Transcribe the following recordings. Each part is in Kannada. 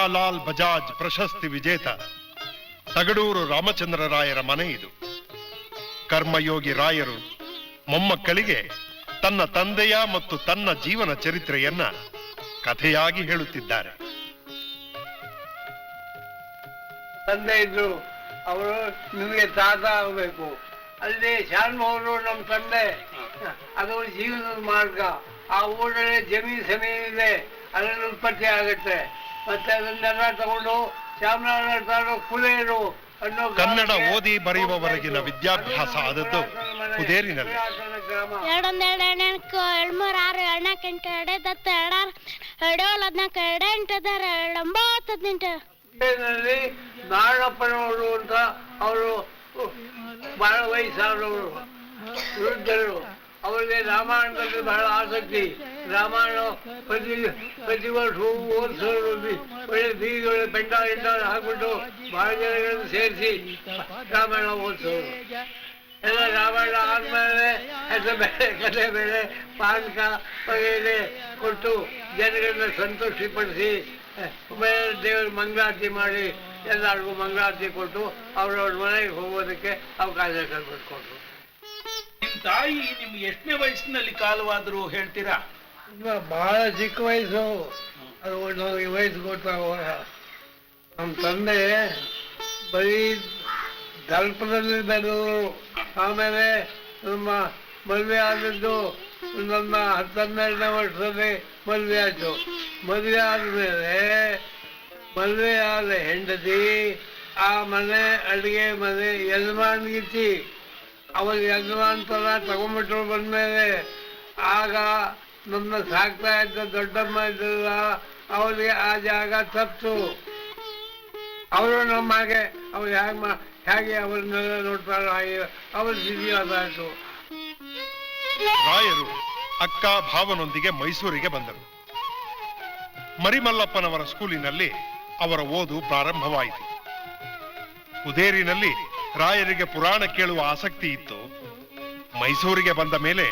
ಜಮುನಾಲಾಲ್ ಬಜಾಜ್ ಪ್ರಶಸ್ತಿ ವಿಜೇತ. ತಗಡೂರು ರಾಮಚಂದ್ರ ರಾಯರ ಮನೆ ಇದು. ಕರ್ಮಯೋಗಿ ರಾಯರು ಮೊಮ್ಮಕ್ಕಳಿಗೆ ತನ್ನ ತಂದೆಯ ಮತ್ತು ತನ್ನ ಜೀವನ ಚರಿತ್ರೆಯನ್ನ ಕಥೆಯಾಗಿ ಹೇಳುತ್ತಿದ್ದಾರೆ. ತಂದೆ ಇದ್ರು, ಅವರು ನಿಮಗೆ ತಾತ ಆಗಬೇಕು. ಅಲ್ಲಿ ಶಾನ್ಮೋಹರು ನಮ್ಮ ತಂದೆ. ಅದು ಜೀವನದ ಮಾರ್ಗ. ಆ ಊರಲ್ಲಿ ಜಮೀನು ಸಮೀನಿದೆ ಅದರಲ್ಲಿ ಉತ್ಪತ್ತಿ ಆಗುತ್ತೆ. ಮತ್ತೆ ಅದನ್ನೆಲ್ಲ ತಗೊಂಡು ಚಾಮರಾಜನಗರ ತಾಲೂಕು ಕುಲೇರು ಅನ್ನೋ ಕನ್ನಡ ಓದಿ ಬರೆಯುವವರೆಗಿನ ವಿದ್ಯಾಭ್ಯಾಸ ಆದದ್ದು ಕುದೇರಿನಲ್ಲಿ. ಗ್ರಾಮ ಎರಡೊಂದ್ ಎರಡು ಎಣ್ಣೆಕ್ ಎಳ್ಮೂರ್ ಆರು ಎಣ್ಣಕ್ ಎಂಟು ಎಡೆದತ್ತ ಎರಡಾರು ಎಡೋಲ್ ಹದ್ನಾಲ್ಕು ಎರಡ ಎಂಟು ಅದಾರ ಒಂಬತ್ತು ಹದಿನೆಂಟು ನಲ್ಲಿ ನಾರಾಯಣಪ್ಪನವರು ಅಂತ ಅವರು ಬಹಳ ವಯಸ್ಸಾದವರು ವೃದ್ಧರು. ಅವರಿಗೆ ರಾಮಾಯಣದಲ್ಲಿ ಬಹಳ ಆಸಕ್ತಿ ರಾಮಾಯಣ ಪ್ರತಿ ಪ್ರತಿ ವರ್ಷವೂ ಓದಿಸೋರು ಒಳ್ಳೆ ಬೀದಿಗಳು ಬೆಂಡ ಎಂಡ ಹಾಕ್ಬಿಟ್ಟು ಬಹಳ ಜನಗಳನ್ನು ಸೇರಿಸಿ ರಾಮಾಯಣ ಓದಿಸೋರು ಎಲ್ಲ ರಾಮಾಯಣ ಆದ್ಮೇಲೆ ಹೆಸರು ಬೇರೆ ಕಥೆ ಬೇರೆ ಪಾನಕ ವಗೈರೆ ಕೊಟ್ಟು ಜನಗಳನ್ನ ಸಂತೋಷಪಡಿಸಿ ಮೇಲೆ ದೇವರ ಮಂಗಳಾರತಿ ಮಾಡಿ ಎಲ್ಲರಿಗೂ ಮಂಗಳಾರತಿ ಕೊಟ್ಟು ಅವ್ರವ್ರ ಮನೆಗೆ ಹೋಗೋದಕ್ಕೆ ಅವಕಾಶ ಕಲ್ಪಿಸ್ಕೊಟ್ರು ನಿಮ್ ತಾಯಿ ನಿಮ್ಗೆ ಎಷ್ಟನೇ ವಯಸ್ಸಿನಲ್ಲಿ ಕಾಲವಾದ್ರು ಹೇಳ್ತೀರಾ? ಬಹಳ ಚಿಕ್ಕ ವಯಸ್ಸು. ಅದು ವಯಸ್ಸು ಗೊತ್ತಾಗುವಾಗ ನಮ್ಮ ತಂದೆ ಬರೀ ದಲ್ಪದಲ್ಲಿ ಬೆಳೆದವರು ಆಮೇಲೆ ನಮ್ಮ ಮದುವೆ ಆದದ್ದು ನನ್ನ ಹತ್ತನ್ನೆರಡನೇ ವರ್ಷದಲ್ಲಿ ಮದುವೆ ಆಯ್ತು. ಮದುವೆ ಆದ್ಮೇಲೆ ಮದುವೆ ಆದ ಹೆಂಡತಿ, ಆ ಮನೆ ಅಡುಗೆ ಮನೆ ಯಜಮಾನ್ಗಿತ್ತಿ ಅವಾಗ ಯಜಮಾನ್ ತರ ತಗೊಂಡ್ಬಿಟ್ರು ಬಂದ್ಮೇಲೆ ಆಗ ನನ್ನ ಸಾಕ್ತಾ ಇದ್ದ ದೊಡ್ಡಮ್ಮ ಇದ್ದಲ್ಲ, ಅವರಿಗೆ ಆ ಜಾಗ ತಪ್ಪು. ಅವರು ನಮ್ಮ ಹಾಗೆ, ಅವ್ರು ಹೇಗೆ ಹೇಗೆ ಅವ್ರನ್ನೆಲ್ಲ ನೋಡ್ತಾರೋ ಹಾಗೆ ಅವ್ರ ಸಿದ್ಧಿಯಾದಾಯಿತು ರಾಯರು ಅಕ್ಕ ಭಾವನೊಂದಿಗೆ ಮೈಸೂರಿಗೆ ಬಂದರು. ಮರಿಮಲ್ಲಪ್ಪನವರ ಸ್ಕೂಲಿನಲ್ಲಿ ಅವರ ಓದು ಪ್ರಾರಂಭವಾಯಿತು. ಕುದೇರಿನಲ್ಲಿ ರಾಯರಿಗೆ ಪುರಾಣ ಕೇಳುವ ಆಸಕ್ತಿ ಇತ್ತು. ಮೈಸೂರಿಗೆ ಬಂದ ಮೇಲೆ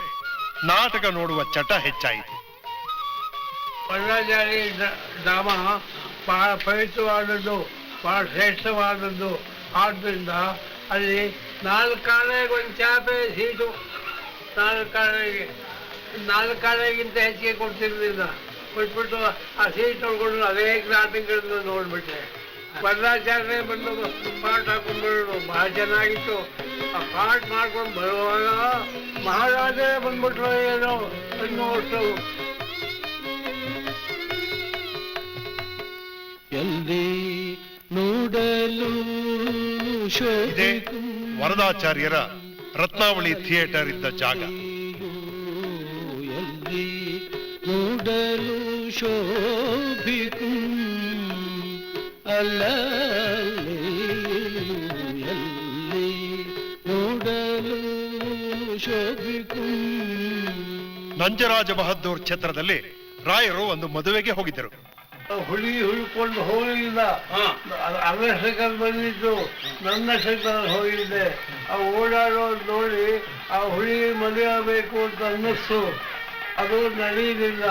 ನಾಟಕ ನೋಡುವ ಚಟ ಹೆಚ್ಚಾಯಿತು. ವರದಾಚಾರಿ ಧಾಮ ಬಹಳ ಪವಿತ್ರವಾದದ್ದು, ಬಹಳ ಶ್ರೇಷ್ಠವಾದದ್ದು. ಆದ್ದರಿಂದ ಅಲ್ಲಿ ನಾಲ್ಕು ಕಾಲೆಗೆ ಒಂದು ಚಾಪೆ ಸೀಟು, ನಾಲ್ಕು ಕಾಲೆಗೆ ನಾಲ್ಕು ಕಾಲೆಗಿಂತ ಹೆಚ್ಚಿಗೆ ಕೊಡ್ತಿರ್ಲಿಲ್ಲ. ಕೊಟ್ಬಿಟ್ಟು ಆ ಸೀಟ್ ನೋಡ್ಕೊಂಡು ಅನೇಕ ನಾಟಕಗಳನ್ನು ನೋಡ್ಬಿಟ್ಟೆ. ವರದಾಚಾರ್ಯ ಬಂದು ಪಾಠ ಹಾಕೊಂಡ್ಬಿಡೋರು ಬಹಳ ಚೆನ್ನಾಗಿತ್ತು. ಆ ಪಾಠ ಮಾಡ್ಕೊಂಡು ಬರುವಾಗ ಮಹಾರಾಜರೇ ಬಂದ್ಬಿಟ್ರು ಏನೋ ಅನ್ನುವಷ್ಟು ಎಲ್ಲಿ ನೋಡಲು ವರದಾಚಾರ್ಯರ ರತ್ನಾವಳಿ ಥಿಯೇಟರ್ ಇದ್ದ ಜಾಗ. ಎಲ್ಲಿ ನೋಡಲು ಶೋಭಿಕು ಅಲ್ಲಲ್ಲಿ ಎಲ್ಲಿ ನೋಡಲು ಶೋಭಿಕು ನಂಜರಾಜ ಬಹದ್ದೂರ್ ಛತ್ರದಲ್ಲಿ ರಾಯರು ಒಂದು ಮದುವೆಗೆ ಹೋಗಿದ್ದರು. ಹುಳಿ ಹುಳ್ಕೊಂಡು ಹೋಗಲಿಲ್ಲ ಅರ್ಧ ಸಕಲ್ ಬಂದಿದ್ದು ನನ್ನ ಸಕಲ್ ಹೋಗಿದ್ದೆ ಆ ಓಡಾಡೋ ನೋಡಿ ಆ ಹುಳಿ ಮದುವೆ ಆಗಬೇಕು ಅಂತ ಅನ್ನಿಸ್ತು. ಅದು ನಡೆಯಲಿಲ್ಲ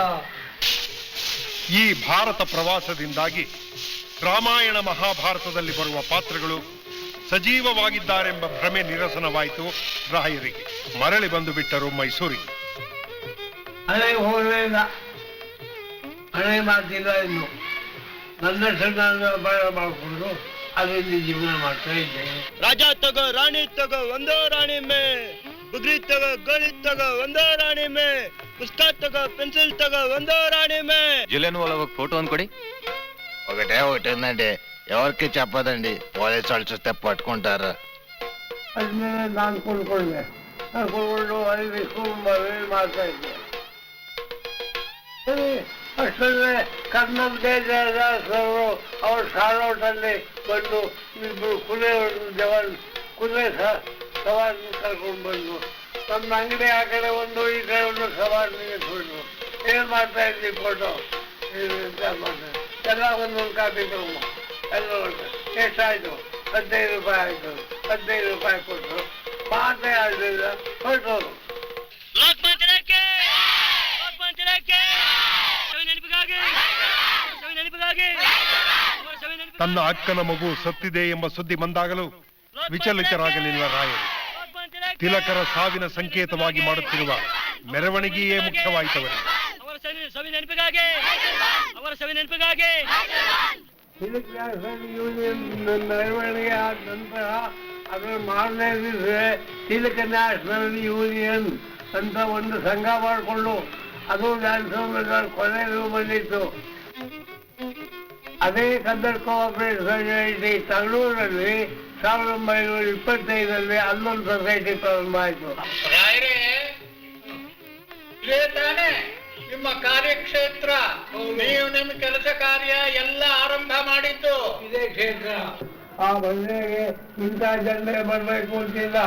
ಈ ಭಾರತ ಪ್ರವಾಸದಿಂದಾಗಿ ರಾಮಾಯಣ ಮಹಾಭಾರತದಲ್ಲಿ ಬರುವ ಪಾತ್ರಗಳು ಸಜೀವವಾಗಿದ್ದಾರೆಂಬ ಭ್ರಮೆ ನಿರಸನವಾಯಿತು ರಾಯರಿಗೆ. ಮರಳಿ ಬಂದು ಬಿಟ್ಟರು ಮೈಸೂರಿಗೆ. ಜೀವನ ರಾಜ ತಗ ರಾಣಿ ತಗ ಒಂದೋ ರಾಣಿ ಮೇ. ಬುಗ್ರಿ ತಗ ಗೋಳಿ ತಗ ಒಂದೋ ರಾಣಿ ಮೇ. ಪುಸ್ತಕ ತಗ ಪೆನ್ಸಿಲ್ ತಗ ಒಂದೋ ರಾಣಿ ಮೇ. ಜಿಲ್ಲೆನು ಒಳಗೆ ಫೋಟೋ ಅಂದ್ಕೊಡಿ ఒకటే ఒకటి ఉందండి ఎవరికి చెప్పదండి పోలీసు వాళ్ళు చూస్తే పట్టుకుంటారు ಅದ್ಮೇಲೆ ನಾನು ಕೊಂಡ್ಕೊಂಡೆ ನಾನು ಕೊಂಡ್ಕೊಂಡು ಅಲ್ಲಿ ಮದುವೆ ಮಾಡ್ತಾ ಇದ್ದೆ ಸರಿ ಅಷ್ಟಲ್ಲೇ ಕರ್ನಲ್ ದೇವದಾಸರು ಅವ್ರ ಶಾಲೋಟಲ್ಲಿ ಬಂದು ಇಬ್ರು ಕುದುರೆ ಜವಾನ್ ಕುದುರೆ ಸ- ಸವಾರನ್ನ ಕರ್ಕೊಂಡು ಬಂದು ನಮ್ಮ ಅಂಗಡಿ ಆ ಕಡೆ ಒಂದು ಈ ಕಡೆ ಒಂದು ಸವಾರ ನಿಲ್ಲಿಸ್ಬಿಟ್ರು ಏನ್ ಮಾಡ್ತಾ ಇದ್ವಿ ಫೋಟೋ ಎಲ್ಲ ಒಂದೊಂದು ಕಾಪಿ ತಗೊಂಡು ಎಲ್ಲ ಒಂದು. ಎಷ್ಟಾಯ್ತು ಹದಿನೈದು ರೂಪಾಯಿ ಆಯ್ತು. ಹದಿನೈದು ರೂಪಾಯಿ ಕೊಟ್ಟರು ಮಾತೇ ಆಗಲಿಲ್ಲ ಹೊರಟೋರು ತನ್ನ ಅಕ್ಕನ ಮಗು ಸತ್ತಿದೆ ಎಂಬ ಸುದ್ದಿ ಬಂದಾಗಲೂ ವಿಚಲಿತರಾಗಲಿಲ್ಲ ರಾಯರು. ತಿಲಕರ ಸಾವಿನ ಸಂಕೇತವಾಗಿ ಮಾಡುತ್ತಿರುವ ಮೆರವಣಿಗೆಯೇ ಮುಖ್ಯವಾಯಿತವರಿಗೆ ಅವರ ಸವಿ- ನೆನಪಿಗಾಗಿ? ಅವರ ಸವಿ ನೆನಪಿಗಾಗಿ? ಸಿಲ್ಕ್ ನ್ಯಾಷನಲ್ ಯೂನಿಯನ್ ಮೆರವಣಿಗೆ ಆದ ನಂತರ ಅದರ ಮಾರನೇ ದಿವಸ ತಿಲಕ ನ್ಯಾಷನಲ್ ಯೂನಿಯನ್ ಅಂತ ಒಂದು ಸಂಘ ಮಾಡಿಕೊಂಡು ಅದು ಡ್ಯಾನ್ಸ್ ಕೊನೆಗೂ ಬಂದಿತ್ತು ಅದೇ ಕನ್ನಡ ಕೋಆಪರೇಟಿವ್ ಸೊಸೈಟಿ ತಗಳೂರಲ್ಲಿ ಸಾವಿರದ ಒಂಬೈನೂರ ಇಪ್ಪತ್ತೈದರಲ್ಲಿ ಅಲ್ಲೊಂದು ಸೊಸೈಟಿ ಪ್ರಾರಂಭ ಆಯಿತು. ನಿಮ್ಮ ಕಾರ್ಯಕ್ಷೇತ್ರ. ನೀವು ನಿಮ್ಮ ಕೆಲಸ ಕಾರ್ಯ ಎಲ್ಲ ಆರಂಭ ಮಾಡಿದ್ದು. ಇದೇ ಕ್ಷೇತ್ರ. ಆ ಬಂದೆಗೆ ಇಂಥ ಜನರೇ ಬರಬೇಕು ಅಂತಿಲ್ಲ.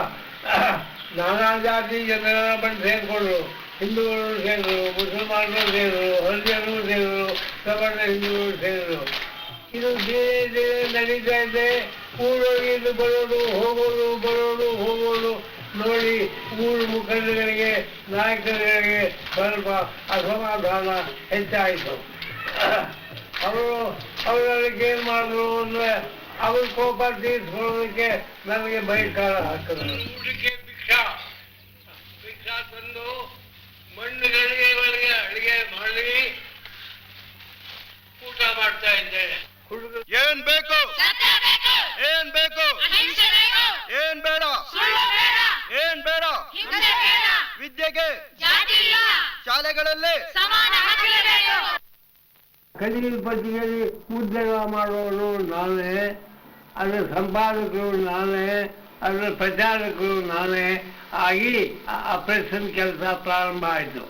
ನಾನಾ ಜಾತಿ ಜನರ ಬಂದು ಸೇರ್ಕೊಂಡ್ರು ಹಿಂದೂಗಳು ಸೇರಿದ್ರು ಮುಸಲ್ಮಾನರು ಸೇರಿದ್ರು ಹರಿಜನರು ಸೇರಿದ್ರು ಸವರ್ಣ ಹಿಂದೂಗಳು ಸೇರಿದ್ರು ಇದು ಬೇರೆ ಬೇರೆ ನಡೀತಾ ಇದೆ. ಊರೊಳಗಿಂದ ಬರೋದು ಹೋಗೋದು ಬರೋದು ಹೋಗೋದು. ನೋಡಿ ಮೂರು ಮುಖಂಡಗಳಿಗೆ ನಾಯಕರುಗಳಿಗೆ ಸ್ವಲ್ಪ ಅಸಮಾಧಾನ ಹೆಚ್ಚಾಯಿತು. ಅವರು ಅವರಿಗೆ ಏನ್ ಮಾಡಿದ್ರು ಅಂದ್ರೆ ಅವ್ರ ಕೋಪ ತೀರಿಸ್ಕೊಳ್ಳೋದಕ್ಕೆ ನನಗೆ ಬಹಿಷ್ಕಾರ ಹಾಕಿದ್ರು. ಊಟಕ್ಕೆ ಭಿಕ್ಷಾ. ಭಿಕ್ಷಾ ತಂದು ಮಣ್ಣುಗಳಿಗೆ ಇವರಿಗೆ ಅಡಿಗೆ ಮಾಡಿ ಊಟ ಮಾಡ್ತಾ ಇದ್ದೇನೆ. ಏನ್ ಬೇಕು? ಏನ್ ಬೇಕು? ಏನ್ ಬೇಡ? ಏನ್ ಬೇಡ? ವಿದ್ಯೆಗೆ ಶಾಲೆಗಳಲ್ಲಿ. ಕಲಿಯಲ್ ಪತ್ರಿಕೆಯಲ್ಲಿ ಉದ್ಯೋಗ ಮಾಡುವವರು ನಾನೇ ಅದರ ಸಂಪಾದಕರು ನಾನೇ ಅದರ ಪ್ರಚಾರಕರು ನಾನೇ ಆಗಿ ಆಪರೇಷನ್ ಕೆಲಸ ಪ್ರಾರಂಭ ಆಯಿತು.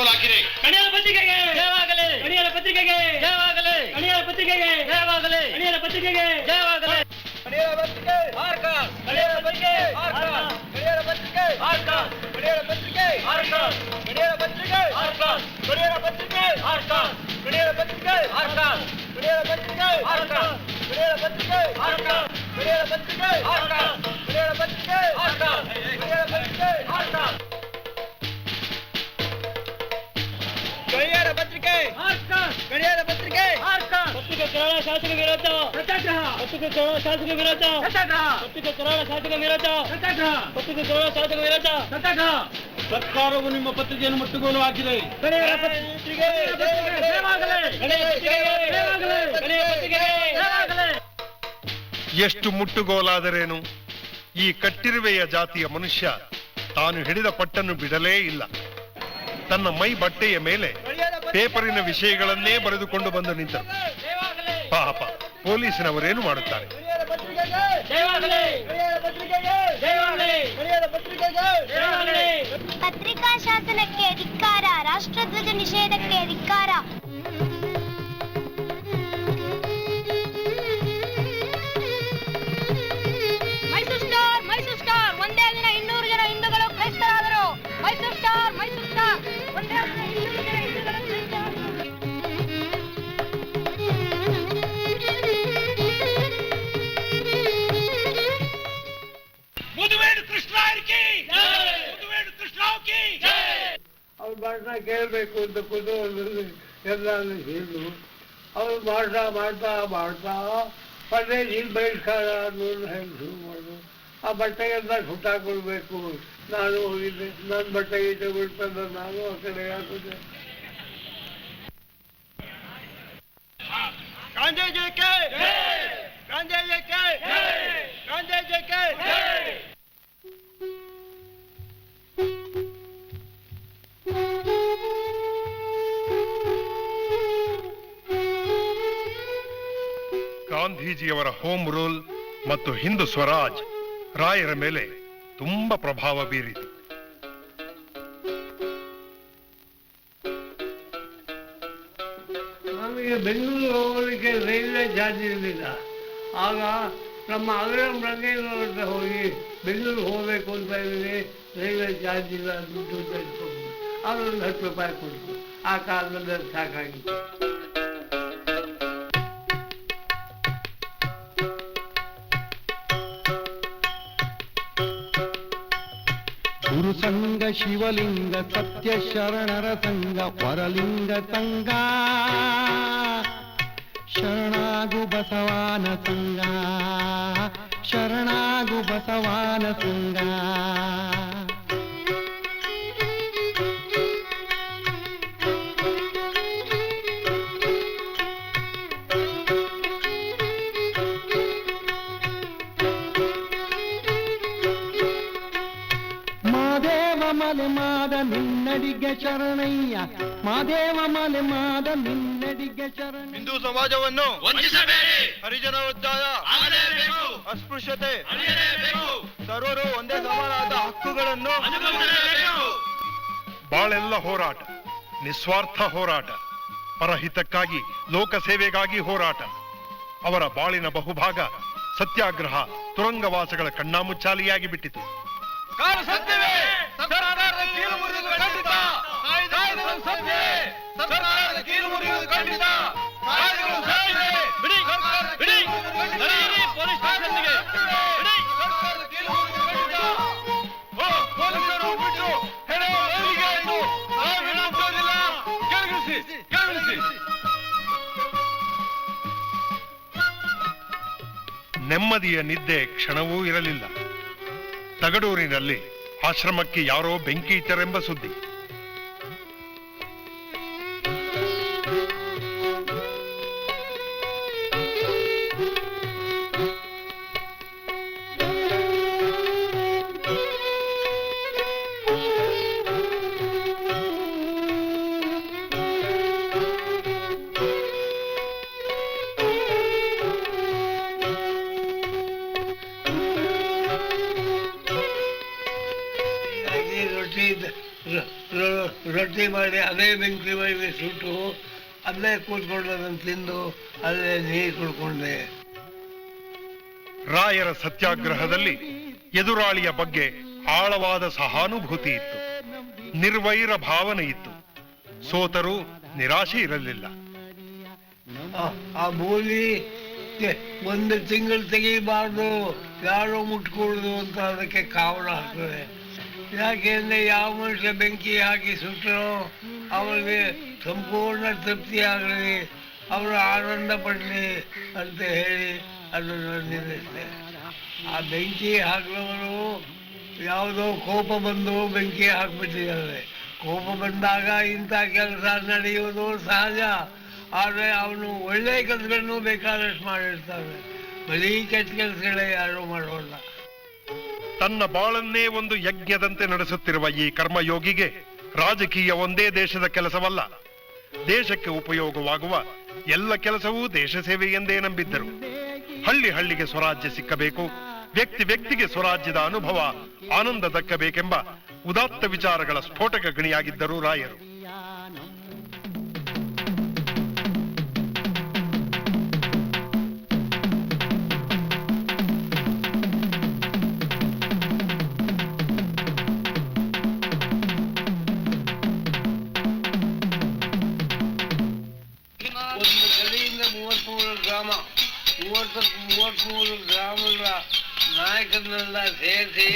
மேற்கோளாக்கிறேன் கணியார பத்திரிகைங்க தேவாகலே கணியார பத்திரிகைங்க தேவாகலே கணியார பத்திரிகைங்க தேவாகலே கணியார பத்திரிகைங்க தேவாகலே கணியார பத்திரிகை ஆர்கா கணியார பத்திரிகை ஆர்கா கணியார பத்திரிகை ஆர்கா கணியார பத்திரிகை ஆர்கா கணியார பத்திரிகை ஆர்கா கணியார பத்திரிகை ஆர்கா கணியார பத்திரிகை ஆர்கா கணியார பத்திரிகை ஆர்கா கணியார பத்திரிகை ஆர்கா கணியார பத்திரிகை ஆர்கா ಶಾಸಕ ವಿರೋಧ ಪತ್ರಿಕೆ ಕರಾಳ ಶಾಸಕ ವಿರೋಧ ಪತ್ರಿಕೆ ಕರಾಳ ಶಾಸಕ ವಿರೋಧ ಪತ್ರಿಕೆ ಕರಾಳ ಶಾಸಕ ವಿರೋಧ ಸರ್ಕಾರವು ನಿಮ್ಮ ಪತ್ರಿಕೆಯನ್ನು ಮುಟ್ಟುಗೋಲು ಹಾಕಿದೆ. ಎಷ್ಟು ಮುಟ್ಟುಗೋಲಾದರೇನು? ಈ ಕಟ್ಟಿರುವೆಯ ಜಾತಿಯ ಮನುಷ್ಯ ತಾನು ಹಿಡಿದ ಪಟ್ಟನ್ನು ಬಿಡಲೇ ಇಲ್ಲ. ತನ್ನ ಮೈ ಬಟ್ಟೆಯ ಮೇಲೆ ಪೇಪರಿನ ವಿಷಯಗಳನ್ನೇ ಬರೆದುಕೊಂಡು ಬಂದು ನಿಂತರು. ಪಾಪ ಪೊಲೀಸಿನವರೇನು ಮಾಡುತ್ತಾರೆ? ಜಯವಾಗಲಿ! ಜಯವಾಗಲಿ! ಜಯವಾಗಲಿ! ಪತ್ರಿಕಾ ಶಾಸನಕ್ಕೆ ಧಿಕ್ಕಾರ ರಾಷ್ಟ್ರಧ್ವಜ ನಿಷೇಧಕ್ಕೆ ಧಿಕ್ಕಾರ ಭಾಷಣ ಕೇಳಬೇಕು ಅಂತ ಕುತೂಹಲದಲ್ಲಿ ಎಲ್ಲಾನು ಹಿಡಿದು ಅವರು ಮಾಡ್ತಾ ಮಾಡ್ತಾ ಮಾಡ್ತಾ ಪರ್ದೇಶ್ ಇಲ್ಲಿ ಬಹಿಷ್ಕಾರ ಅನ್ನೋದು ಹೆಂಗೆ ಶುರು ಮಾಡೋದು ಆ ಬಟ್ಟೆಗೆಲ್ಲ ಸುಟ್ಟಾಕೊಳ್ಬೇಕು ನಾನು ಹೋಗಿದ್ದೆ ನನ್ನ ಬಟ್ಟೆಗೆ ತಗೊಳ್ತಂದ್ರೆ ನಾನು ಆ ಕಡೆ ಹಾಕಿದೆ गांधी जी के गांधी जी के गांधी जी के ಗಾಂಧೀಜಿಯವರ ಹೋಮ್ ರೂಲ್ ಮತ್ತು ಹಿಂದೂ ಸ್ವರಾಜ್ ರಾಯರ ಮೇಲೆ ತುಂಬಾ ಪ್ರಭಾವ ಬೀರಿತು ನಮಗೆ ಬೆಂಗಳೂರು ಹೋಗಲಿಕ್ಕೆ ರೈಲ್ವೆ ಚಾರ್ಜ್ ಇರಲಿಲ್ಲ. ಆಗ ನಮ್ಮ ಅಗ್ರಂ ರಂಗೇಗೌಡ ಹೋಗಿ ಬೆಂಗಳೂರು ಹೋಗಬೇಕು ಅಂತ ಇದ್ದೀನಿ ರೈಲ್ವೆ ಚಾರ್ಜ್ ಇಲ್ಲ ದುಡ್ಡು ಅಂತ ಹತ್ತು ರೂಪಾಯಿ ಕೊಡ್ತು ಆ ಕಾಲದಲ್ಲಿ ಸಾಕಾಗಿತ್ತು. ಶಿವಲಿಂಗ ಸತ್ಯ ಶರಣರ ಸಂಗ ವರಲಿಂಗ ಸಂಘ. ಶರಣಾಗು ಬಸವಾನ ಸಂಗ ಶರಣಾಗು ಬಸವಾನ ಸಂಘ. ಶರಣಯ್ಯ. ಮಾದೇವ ಮಲೆ ಮಾದ ನಿನ್ನಡಿಗೆ ಶರಣ ಹಿಂದೂ ಸಮಾಜವನ್ನು ವಂಚಿಸಬೇಡಿ. ಹರಿಜನ ಉದ್ದಾಯ ಆಗಲೇಬೇಕು. ಅಸ್ಪೃಶ್ಯತೆ ಅಳಿಯಲೇಬೇಕು ಸರ್ವರು ಒಂದೇ ಸಮಾನವಾದ ಹಕ್ಕುಗಳನ್ನು ಬಾಳೆಲ್ಲ ಹೋರಾಟ ನಿಸ್ವಾರ್ಥ ಹೋರಾಟ ಪರಹಿತಕ್ಕಾಗಿ ಲೋಕ ಸೇವೆಗಾಗಿ ಹೋರಾಟ. ಅವರ ಬಾಳಿನ ಬಹುಭಾಗ ಸತ್ಯಾಗ್ರಹ ತುರಂಗವಾಸಗಳ ಕಣ್ಣಾಮುಚ್ಚಾಲಿಯಾಗಿ ಬಿಟ್ಟಿತು. ನೆಮ್ಮದಿಯ ನಿದ್ದೆ ಕ್ಷಣವೂ ಇರಲಿಲ್ಲ. ತಗಡೂರಿನಲ್ಲಿ ಆಶ್ರಮಕ್ಕೆ ಯಾರೋ ಬೆಂಕಿ ಇಟ್ಟರೆಂಬ ಸುದ್ದಿ. ಅಲ್ಲೇ ಕೂತ್ಕೊಂಡು ಅದನ್ನು ತಿಂದು ಅಲ್ಲೇ ನೀರು ಕುಡ್ಕೊಂಡೆ. ರಾಯರ ಸತ್ಯಾಗ್ರಹದಲ್ಲಿ ಎದುರಾಳಿಯ ಬಗ್ಗೆ ಆಳವಾದ ಸಹಾನುಭೂತಿ ಇತ್ತು. ನಿರ್ವೈರ ಭಾವನೆ ಇತ್ತು. ಸೋತರೂ ನಿರಾಶೆ ಇರಲಿಲ್ಲ. ಆ- ಮೂಲಿ ಒಂದು ತಿಂಗಳು ತೆಗಿಬಾರ್ದು ಯಾರೋ ಮುಟ್ಕೊಳ್ದು ಅಂತ ಅದಕ್ಕೆ ಕಾವಲ ಹಾಕ್ತದೆ. ಯಾಕೆಂದ್ರೆ ಯಾವ ಮನುಷ್ಯ ಬೆಂಕಿ ಹಾಕಿ ಸುಟ್ಟರೋ ಅವರಿಗೆ ಸಂಪೂರ್ಣ ತೃಪ್ತಿ ಆಗಲಿ, ಅವರು ಆನಂದ ಪಡಲಿ ಅಂತ ಹೇಳಿ ಅದನ್ನು ನಿಲ್ಲಿಸಿದೆ ಆ ಬೆಂಕಿ ಹಾಕಿದವರು ಯಾವುದೋ ಕೋಪ ಬಂದು ಬೆಂಕಿ ಹಾಕಿಬಿಟ್ಟಿದ್ದಾರೆ. ಕೋಪ ಬಂದಾಗ ಇಂಥ ಕೆಲಸ ನಡೆಯುವುದು ಸಹಜ. ಆದರೆ ಅವನು ಒಳ್ಳೆ ಕೆಲಸಗಳನ್ನು ಬೇಕಾದಷ್ಟು ಮಾಡಿರ್ತಾನೆ. ಬರೀ ಕೆಟ್ಟ ಕೆಲಸಗಳೇ ಯಾರೂ ಮಾಡೋಲ್ಲ. ತನ್ನ ಬಾಳನ್ನೇ ಒಂದು ಯಜ್ಞದಂತೆ ನಡೆಸುತ್ತಿರುವ ಈ ಕರ್ಮಯೋಗಿಗೆ ರಾಜಕೀಯ ಒಂದೇ ದೇಶದ ಕೆಲಸವಲ್ಲ. ದೇಶಕ್ಕೆ ಉಪಯೋಗವಾಗುವ ಎಲ್ಲ ಕೆಲಸವೂ ದೇಶ ಸೇವೆ ಎಂದೇ ನಂಬಿದ್ದರು. ಹಳ್ಳಿ ಹಳ್ಳಿಗೆ ಸ್ವರಾಜ್ಯ ಸಿಕ್ಕಬೇಕು, ವ್ಯಕ್ತಿ ವ್ಯಕ್ತಿಗೆ ಸ್ವರಾಜ್ಯದ ಅನುಭವ, ಆನಂದ ದಕ್ಕಬೇಕೆಂಬ ಉದಾತ್ತ ವಿಚಾರಗಳ ಸ್ಫೋಟಕ ಗಣಿಯಾಗಿದ್ದರು ರಾಯರು. ನಾಯಕರನ್ನೆಲ್ಲ ಸೇರಿಸಿ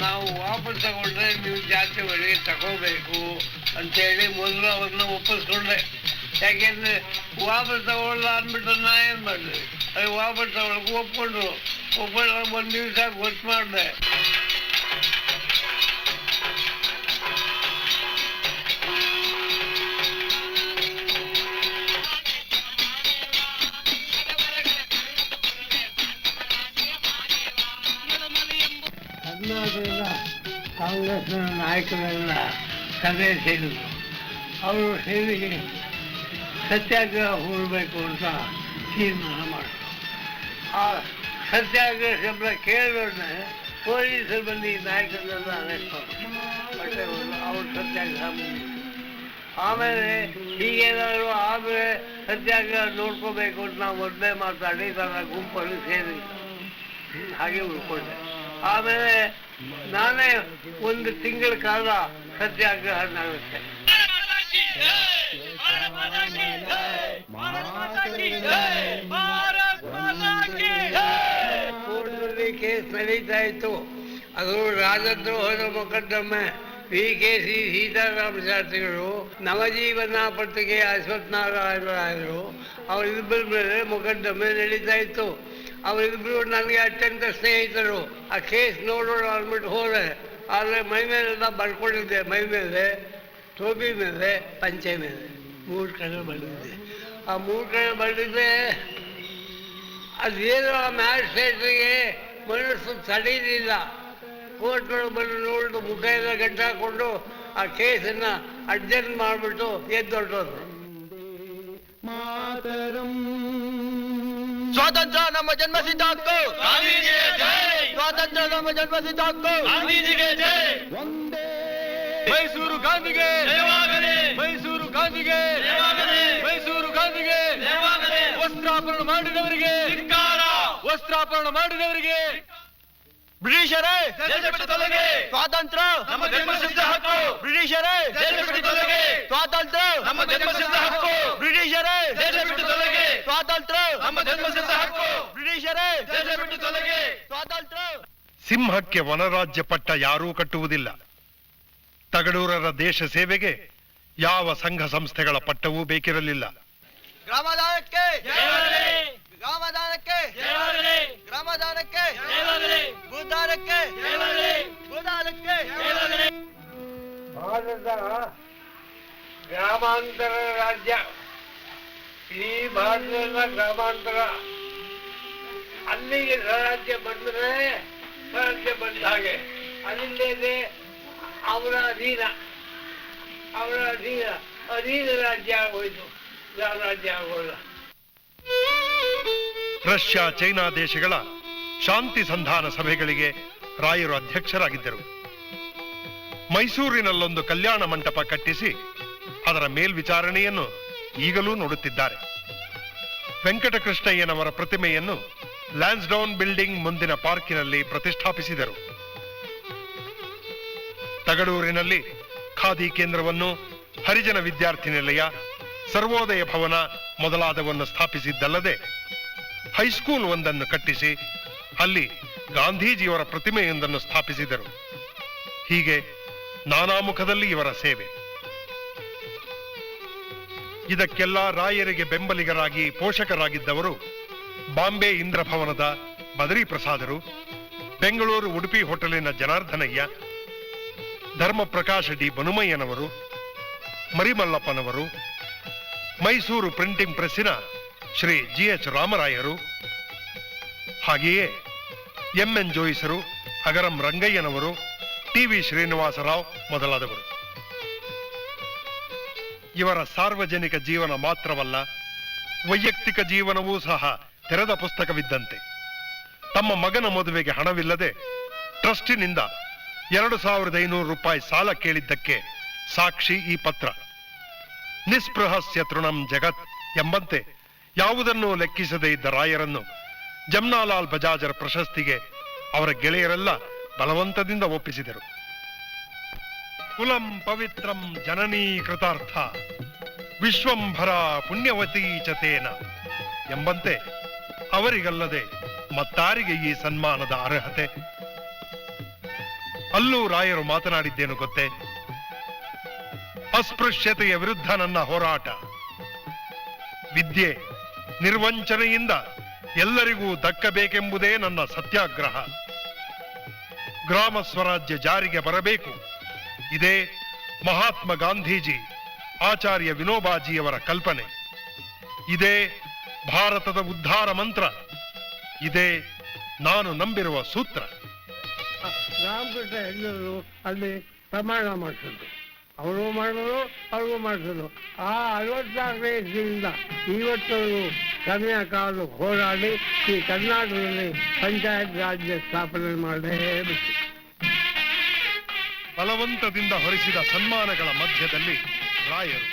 ನಾವು ವಾಪಸ್ ತಗೊಂಡ್ರೆ ನೀವು ಜಾತಿ ಒಳಗೆ ತಗೋಬೇಕು ಅಂತೇಳಿ ಮೊದಲು ಅವ್ರನ್ನ ಒಪ್ಪಿಸ್ಕೊಂಡೆ ಯಾಕೆಂದ್ರೆ ವಾಪಸ್ ತಗೊಳ್ಳ ಅಂದ್ಬಿಟ್ಟು ನಾ ಏನ್ ಮಾಡಿದೆ ಅದು ವಾಪಸ್ ತಗೊಳಕ್ ಒಪ್ಕೊಂಡ್ರು. ಒಪ್ಕೊಂಡು ಒಂದು ದಿವಸ ಗೊತ್ತು ಮಾಡಿದೆ. ಕಾಂಗ್ರೆಸ್ನ ನಾಯಕರೆಲ್ಲ ಸಭೆ ಸೇರಿದ್ರು. ಅವರು ಸೇರಿ ಸತ್ಯಾಗ್ರಹ ಹೂಡಬೇಕು ಅಂತ ತೀರ್ಮಾನ ಮಾಡಿದ್ರು. ಆ ಸತ್ಯಾಗ್ರಹ ಶಬ್ದ ಕೇಳಿದ್ರೆ ಪೊಲೀಸರು ಬಂದು ಈ ನಾಯಕರನ್ನೆಲ್ಲ ಅರೆಸ್ಟ್ ಮಾಡಿದ್ರು ಅವರು ಸತ್ಯಾಗ್ರಹ ಆಮೇಲೆ ಹೀಗೇನಾದ್ರು ಆದರೆ ಸತ್ಯಾಗ್ರಹ ನೋಡ್ಕೋಬೇಕು ಅಂತ ನಾವು ಮೊದಲೇ ಮಾತಾಡಿ ನನ್ನ ಗುಂಪಲ್ಲಿ ಸೇರಿ ಹಾಗೆ ಉಳ್ಕೊಂಡೆ. ಆಮೇಲೆ ನಾನೇ ಒಂದು ತಿಂಗಳ ಕಾಲ ಸತ್ಯಾಗ್ರಹನಾಗುತ್ತೆ ಕೇಸ್ ನಡೀತಾ ಇತ್ತು. ಅದು ರಾಜದ್ರೋಹದ ಮೊಕದ್ದಮೆ. ವಿ ಕೆ ಸಿ ಸೀತಾರಾಮ ಶಾಸ್ತ್ರಿಗಳು ನವಜೀವನ ಪತ್ರಿಕೆಯ ಅಶ್ವತ್ಥನಾರಾಯಣರಾಯರು ಅವರಿಬ್ಬರ ಮೇಲೆ ಮೊಕದ್ದಮೆ ನಡೀತಾ ಇತ್ತು. ಅವರಿಬ್ಬರು ನನಗೆ ಅತ್ಯಂತ ಸ್ನೇಹಿತರು. ಆ ಕೇಸ್ ನೋಡೋಣ ಅಂದ್ಬಿಟ್ಟು ಹೋದೆ. ಆದರೆ ಮೈ ಮೇಲೆಲ್ಲ ಬರ್ಕೊಂಡಿದ್ದೆ. ಮೈ ಮೇಲೆ ಟೋಪಿ ಮೇಲೆ, ಪಂಚೆ ಮೇಲೆ. ಮೂರು ಕಡೆ ಬಂದಿದ್ದೆ ಆ ಮೂರು ಕಡೆ ಬಂದಿದ್ದೆ ಅದೇನೋ ಆ ಮ್ಯಾಜಿಸ್ಟ್ರೇಟ್ರಿಗೆ ಮನಸ್ಸು ತಡೀಲಿಲ್ಲ ಕೋರ್ಟ್ಗಳು ಬಂದು ನೋಡಿದು ಮುಖ ಎಲ್ಲ ಗಂಟೆ ಹಾಕ್ಕೊಂಡು ಆ ಕೇಸನ್ನು ಅಡ್ಜಸ್ಟ್ ಮಾಡಿಬಿಟ್ಟು ಎದ್ದೊಡ್ಡೋದು. ಮಾತರಂ ಸ್ವಾತಂತ್ರ್ಯ ನಮ್ಮ ಜನ್ಮಸಿದ್ಧ ಹಕ್ಕು ಗಾಂಧೀಜಿಗೆ ಜೈ ಸ್ವಾತಂತ್ರ್ಯ ನಮ್ಮ ಜನ್ಮಸಿದ್ಧ ಹಕ್ಕು ಗಾಂಧೀಜಿಗೆ ಜೈ ಒಂದೇ ಮೈಸೂರು ಗಾಂಧಿಗೆ ಮೈಸೂರು ಗಾಂಧಿಗೆ ಮೈಸೂರು ಗಾಂಧಿಗೆ ವಸ್ತ್ರಾಪರಣ ಮಾಡಿದವರಿಗೆ ವಸ್ತ್ರಾಪರಣ ಮಾಡಿದವರಿಗೆ ಬ್ರಿಟಿಷರೇ ಸ್ವಾತಂತ್ರ್ಯ ನಮ್ಮ ಜನ್ಮಸಿದ್ಧ ಹಕ್ಕು ಬ್ರಿಟಿಷರೇ ಸ್ವಾತಂತ್ರ್ಯ ನಮ್ಮ ಜನ್ಮಸಿದ್ಧ ಹಕ್ಕು ಬ್ರಿಟಿಷರೇ ಸ್ವಾತಂತ್ರ್ಯ ನಮ್ಮ ಜನ್ಮಸಿದ್ಧ ಹಕ್ಕು. ಬ್ರಿಟಿಷರೇ ಸ್ವಾತಂತ್ರ್ಯ. ಸಿಂಹಕ್ಕೆ ವನರಾಜ್ಯ ಪಟ್ಟ ಯಾರೂ ಕಟ್ಟುವುದಿಲ್ಲ. ತಗಡೂರರ ದೇಶ ಸೇವೆಗೆ ಯಾವ ಸಂಘ ಸಂಸ್ಥೆಗಳ ಪಟ್ಟವೂ ಬೇಕಿರಲಿಲ್ಲ. ಗ್ರಾಮದಾನಕ್ಕೆ. ಗ್ರಾಮದಾನಕ್ಕೆ. ಗ್ರಾಮದಾನಕ್ಕೆ. ಭೂದಾನಕ್ಕೆ. ಭೂದಾನಕ್ಕೆ. ಗ್ರಾಮಾಂತರ ರಾಜ್ಯ. ಇಡೀ ಗ್ರಾಮಾಂತರ. ಅಲ್ಲಿಗೆ ಸ್ವರಾಜ್ಯ ಬಂದ್ರೆ ಸ್ವರಾಜ್ಯ ಬಂದ ಹಾಗೆ. ಅಲ್ಲಿಂದೇ ಅವರ ಅಧೀನ. ಅವರ ಅಧೀನ. ಅಧೀನ ರಾಜ್ಯ ಆಗೋಯ್ತು. ರಾಜ್ಯ ಆಗೋಲ್ಲ. ರಷ್ಯಾ, ಚೈನಾ ದೇಶಗಳ ಶಾಂತಿ ಸಂಧಾನ ಸಭೆಗಳಿಗೆ ರಾಯರು ಅಧ್ಯಕ್ಷರಾಗಿದ್ದರು. ಮೈಸೂರಿನಲ್ಲೊಂದು ಕಲ್ಯಾಣ ಮಂಟಪ ಕಟ್ಟಿಸಿ ಅದರ ಮೇಲ್ವಿಚಾರಣೆಯನ್ನು ಈಗಲೂ ನೋಡುತ್ತಿದ್ದಾರೆ. ವೆಂಕಟಕೃಷ್ಣಯ್ಯನವರ ಪ್ರತಿಮೆಯನ್ನು ಲ್ಯಾನ್ಸ್ಡೌನ್ ಬಿಲ್ಡಿಂಗ್ ಮುಂದಿನ ಪಾರ್ಕಿನಲ್ಲಿ ಪ್ರತಿಷ್ಠಾಪಿಸಿದರು. ತಗಡೂರಿನಲ್ಲಿ ಖಾದಿ ಕೇಂದ್ರವನ್ನು ಹರಿಜನ ವಿದ್ಯಾರ್ಥಿ ನಿಲಯ, ಸರ್ವೋದಯ ಭವನ ಮೊದಲಾದವನ್ನು ಸ್ಥಾಪಿಸಿದ್ದಲ್ಲದೆ, ಹೈಸ್ಕೂಲ್ ಒಂದನ್ನು ಕಟ್ಟಿಸಿ ಅಲ್ಲಿ ಗಾಂಧೀಜಿಯವರ ಪ್ರತಿಮೆಯೊಂದನ್ನು ಸ್ಥಾಪಿಸಿದರು. ಹೀಗೆ ನಾನಾ ಮುಖದಲ್ಲಿ ಇವರ ಸೇವೆ. ಇದಕ್ಕೆಲ್ಲ ರಾಯರಿಗೆ ಬೆಂಬಲಿಗರಾಗಿ ಪೋಷಕರಾಗಿದ್ದವರು ಬಾಂಬೆ ಇಂದ್ರಭವನದ ಬದರಿ ಪ್ರಸಾದರು ಬೆಂಗಳೂರು ಉಡುಪಿ ಹೋಟೆಲಿನ ಜನಾರ್ದನಯ್ಯ, ಧರ್ಮಪ್ರಕಾಶ ಡಿ ಬನುಮಯ್ಯನವರು, ಮರಿಮಲ್ಲಪ್ಪನವರು, ಮೈಸೂರು ಪ್ರಿಂಟಿಂಗ್ ಪ್ರೆಸ್ಸಿನ ಶ್ರೀ ಜಿ ಎಚ್ ರಾಮರಾಯರು, ಹಾಗೆಯೇ ಎಂ ಎನ್ ಜೋಯಿಸರು, ಅಗರಂ ರಂಗಯ್ಯನವರು, ಟಿ ವಿ ಶ್ರೀನಿವಾಸರಾವ್ ಮೊದಲಾದವರು. ಇವರ ಸಾರ್ವಜನಿಕ ಜೀವನ ಮಾತ್ರವಲ್ಲ, ವೈಯಕ್ತಿಕ ಜೀವನವೂ ಸಹ ತೆರೆದ ಪುಸ್ತಕವಿದ್ದಂತೆ. ತಮ್ಮ ಮಗನ ಮದುವೆಗೆ ಹಣವಿಲ್ಲದೆ ಟ್ರಸ್ಟಿನಿಂದ ಎರಡು ಸಾವಿರದ ಐನೂರು ರೂಪಾಯಿ ಸಾಲ ಕೇಳಿದ್ದಕ್ಕೆ ಸಾಕ್ಷಿ ಈ ಪತ್ರ. ನಿಸ್ಪೃಹಸ್ಯ ತೃಣಂ ಜಗತ್ ಎಂಬಂತೆ ಯಾವುದನ್ನೂ ಲೆಕ್ಕಿಸದೇ ಇದ್ದ ರಾಯರನ್ನು ಜಮ್ನಾಲಾಲ್ ಬಜಾಜರ ಪ್ರಶಸ್ತಿಗೆ ಅವರ ಗೆಳೆಯರೆಲ್ಲ ಬಲವಂತದಿಂದ ಒಪ್ಪಿಸಿದರು. ಕುಲಂ ಪವಿತ್ರಂ ಜನನೀ ಕೃತಾರ್ಥ. ವಿಶ್ವಂಭರ ಪುಣ್ಯವತಿ ಚತೇನ ಎಂಬಂತೆ ಅವರಿಗಲ್ಲದೆ ಮತ್ತಾರಿಗೆ ಈ ಸನ್ಮಾನದ ಅರ್ಹತೆ? ಅಲ್ಲೂ ರಾಯರು ಮಾತನಾಡಿದ್ದೇನು ಗೊತ್ತೇ? ಅಸ್ಪೃಶ್ಯತೆಯ ವಿರುದ್ಧ ನನ್ನ ಹೋರಾಟ. ವಿದ್ಯೆ ನಿರ್ವಂಚನೆಯಿಂದ ಎಲ್ಲರಿಗೂ ದಕ್ಕಬೇಕೆಂಬುದೇ ನನ್ನ ಸತ್ಯಾಗ್ರಹ. ಗ್ರಾಮ ಸ್ವರಾಜ್ಯ ಜಾರಿಗೆ ಬರಬೇಕು. ಇದೇ ಮಹಾತ್ಮ ಗಾಂಧೀಜಿ ಆಚಾರ್ಯ ವಿನೋಬಾಜಿಯವರ ಕಲ್ಪನೆ. ಇದೇ ಭಾರತದ ಉದ್ಧಾರ ಮಂತ್ರ. ಇದೇ ನಾನು ನಂಬಿರುವ ಸೂತ್ರ. ರಾಮಕೃಷ್ಣ ಅಲ್ಲಿ ಪ್ರಮಾಣ ಮಾಡಿಸಿದ್ರು. ಅವರು ಮಾಡಿದ್ರು, ಅವ್ರಿಗೂ ಮಾಡಿಸಿದ್ರು. ಆ ಐವತ್ತಾರನೇ ಇಸ್ವಿಯಿಂದ ಇವತ್ತು ಸಮಯ ಕಾಲ ಹೋರಾಡಿ ಈ ಕರ್ನಾಟಕದಲ್ಲಿ ಪಂಚಾಯತ್ ರಾಜ್ಯ ಸ್ಥಾಪನೆ ಮಾಡೇ ಬಲವಂತದಿಂದ ಹೊರಿಸಿದ ಸನ್ಮಾನಗಳ ಮಧ್ಯದಲ್ಲಿ ರಾಯರು.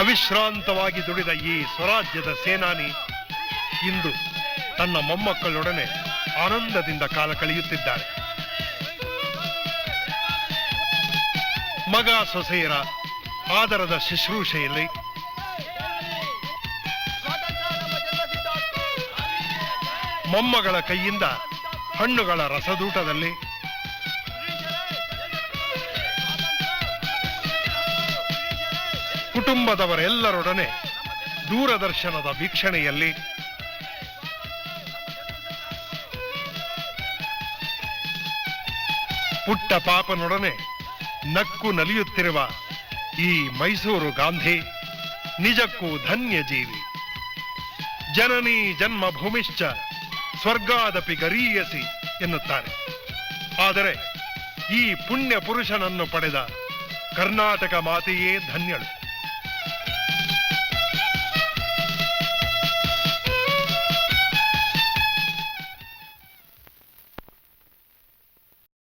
ಅವಿಶ್ರಾಂತವಾಗಿ ದುಡಿದ ಈ ಸ್ವರಾಜ್ಯದ ಸೇನಾನಿ ಇಂದು ತನ್ನ ಮೊಮ್ಮಕ್ಕಳೊಡನೆ ಆನಂದದಿಂದ ಕಾಲ ಕಳೆಯುತ್ತಿದ್ದಾರೆ. ಮಗ ಸೊಸೆಯರ ಆದರದ ಶುಶ್ರೂಷೆಯಲ್ಲಿ ಮೊಮ್ಮಗಳ ಕೈಯಿಂದ ಹಣ್ಣುಗಳ ರಸದೂಟದಲ್ಲಿ. ಕುಟುಂಬದವರೆಲ್ಲರೊಡನೆ ದೂರದರ್ಶನದ ವೀಕ್ಷಣೆಯಲ್ಲಿ ಪುಟ್ಟ ಪಾಪನೊಡನೆ ನಕ್ಕು ನಲಿಯುತ್ತಿರುವ ಈ ಮೈಸೂರು ಗಾಂಧಿ ನಿಜಕ್ಕೂ ಧನ್ಯ ಜೀವಿ ಜನನಿ ಜನ್ಮ ಭೂಮಿಶ್ಚ ಸ್ವರ್ಗಾದಪಿ ಗರೀಯಸಿ ಎನ್ನುತ್ತಾರೆ. ಆದರೆ ಈ ಪುಣ್ಯ ಪುರುಷನನ್ನು ಪಡೆದ ಕರ್ನಾಟಕ ಮಾತೆಯೇ ಧನ್ಯಳು.